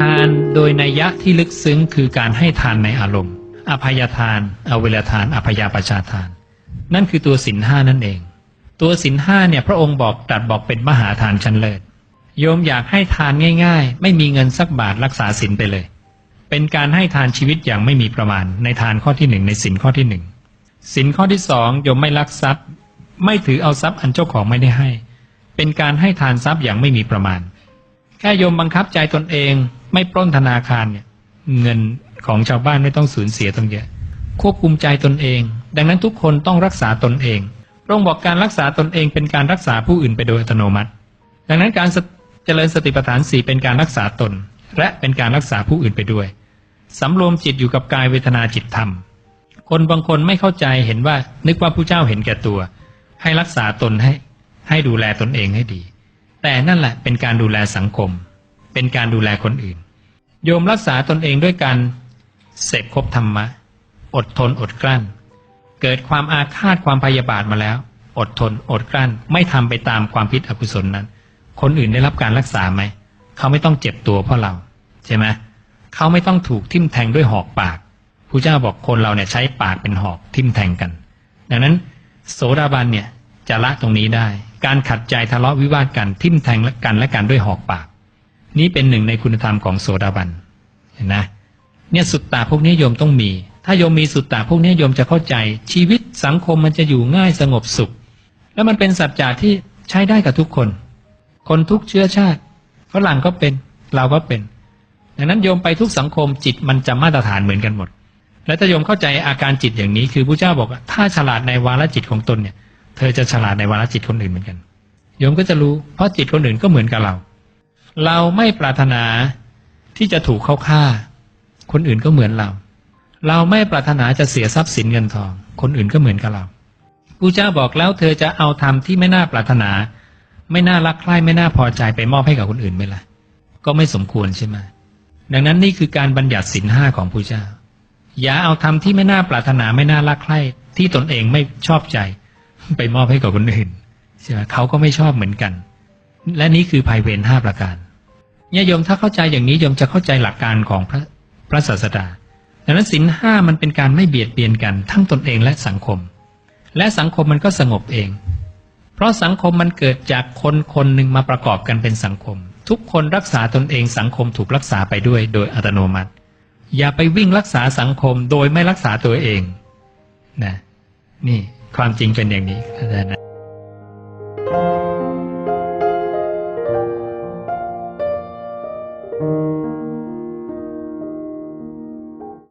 ทานโดยนัยยะที่ลึกซึ้งคือการให้ทานในอารมณ์ อภัยทาน อเวลทาน อภยาประชาทาน นั่นคือตัวสินห้านั่นเอง ตัวสินห้าเนี่ยพระองค์บอกตรัดบอกเป็นมหาทานชั้นเลิศ โยมอยากให้ทานง่าย ๆ ไม่มีเงินสักบาทรักษาสินไปเลย เป็นการให้ทานชีวิตอย่างไม่มีประมาณ ในทานข้อที่หนึ่งในสินข้อที่หนึ่งสินข้อที่สองโยมไม่ลักทรัพย์ ไม่ถือเอาทรัพย์อันเจ้าของไม่ได้ให้ เป็นการให้ทานทรัพย์อย่างไม่มีประมาณ แค่โยมบังคับใจตนเองไม่ปล้นธนาคารเนี่ย เงินของชาวบ้านไม่ต้องสูญเสียตั้งเยอะ ควบคุมใจตนเอง ดังนั้นทุกคนต้องรักษาตนเองพระองค์บอกการรักษาตนเองเป็นการรักษาผู้อื่นไปโดยอัตโนมัติ ดังนั้นการเจริญสติปัฏฐานสี่เป็นการรักษาตน และเป็นการรักษาผู้อื่นไปด้วยสำรวมจิตอยู่กับกายเวทนาจิตธรรม คนบางคนไม่เข้าใจเห็นว่านึกว่าผู้เจ้าเห็นแก่ตัว ให้รักษาตนให้ ให้ดูแลตนเองให้ดี แต่นั่นแหละเป็นการดูแลสังคม เป็นการดูแลคนอื่น โยมรักษาตนเองด้วยการเสพคบธรรมะ อดทนอดกลั้น เกิดความอาฆาตความพยาบาทมาแล้ว อดทนอดกลั้น ไม่ทำไปตามความพิษอกุศลนั้น คนอื่นได้รับการรักษาไหม เขาไม่ต้องเจ็บตัวเพราะเรา ใช่ไหมเขาไม่ต้องถูกทิ่มแทงด้วยหอกปากพระเจ้าบอกคนเราเนี่ยใช้ปากเป็นหอกทิ่มแทงกัน ดังนั้น โสดาบันเนี่ยจะละตรงนี้ได้ การขัดใจทะเลาะวิวาทกันทิ่มแทงกันและกันด้วยหอกปาก นี้เป็นหนึ่งในคุณธรรมของโสดาบันเห็นนะเนี่ยสุตตาพวกนี้โยมต้องมี ถ้าโยมมีสุตตาพวกนี้โยมจะเข้าใจ ชีวิตสังคมมันจะอยู่ง่ายสงบสุข แล้วมันเป็นสัจจะที่ใช้ได้กับทุกคน คนทุกเชื้อชาติฝรั่งก็เป็นเราก็เป็น ดังนั้นโยมไปทุกสังคมจิตมันจะมาตรฐานเหมือนกันหมด และถ้าโยมเข้าใจอาการจิตอย่างนี้ คือพระเจ้าบอกว่าถ้าฉลาดในวาระจิตของตนเนี่ย เธอจะฉลาดในวาระจิตคนอื่นเหมือนกันโยมก็จะรู้เพราะจิตคนอื่นก็เหมือนกับเรา เราไม่ปรารถนาที่จะถูกเขาฆ่า คนอื่นก็เหมือนเรา เราไม่ปรารถนาจะเสียทรัพย์สินเงินทอง คนอื่นก็เหมือนกับเราพระเจ้าบอกแล้วเธอจะเอาธรรมที่ไม่น่าปรารถนา ไม่น่ารักใคร่ไม่น่าพอใจไปมอบให้กับคนอื่นไหมล่ะ ก็ไม่สมควรใช่ไหมดังนั้นนี่คือการบัญญัติสินห้าของพระเจ้า อย่าเอาธรรมที่ไม่น่าปรารถนาไม่น่ารักใคร่ที่ตนเองไม่ชอบใจ ไปมอบให้กับคนอื่นใช่ไหมเขาก็ไม่ชอบเหมือนกัน และนี่คือภัยเวรห้าประการเนี่ยโยมถ้าเข้าใจอย่างนี้โยมจะเข้าใจหลักการของพระพระศาสดาดังนั้นสินห้ามันเป็นการไม่เบียดเบียนกัน ทั้งตนเองและสังคม และสังคมมันก็สงบเอง เพราะสังคมมันเกิดจากคนคนหนึ่งมาประกอบกันเป็นสังคม ทุกคนรักษาตนเองสังคมถูกรักษาไปด้วยโดยอัตโนมัติ อย่าไปวิ่งรักษาสังคมโดยไม่รักษาตัวเองนะ นี่ความจริงเป็นอย่างนี้เข้าใจนะ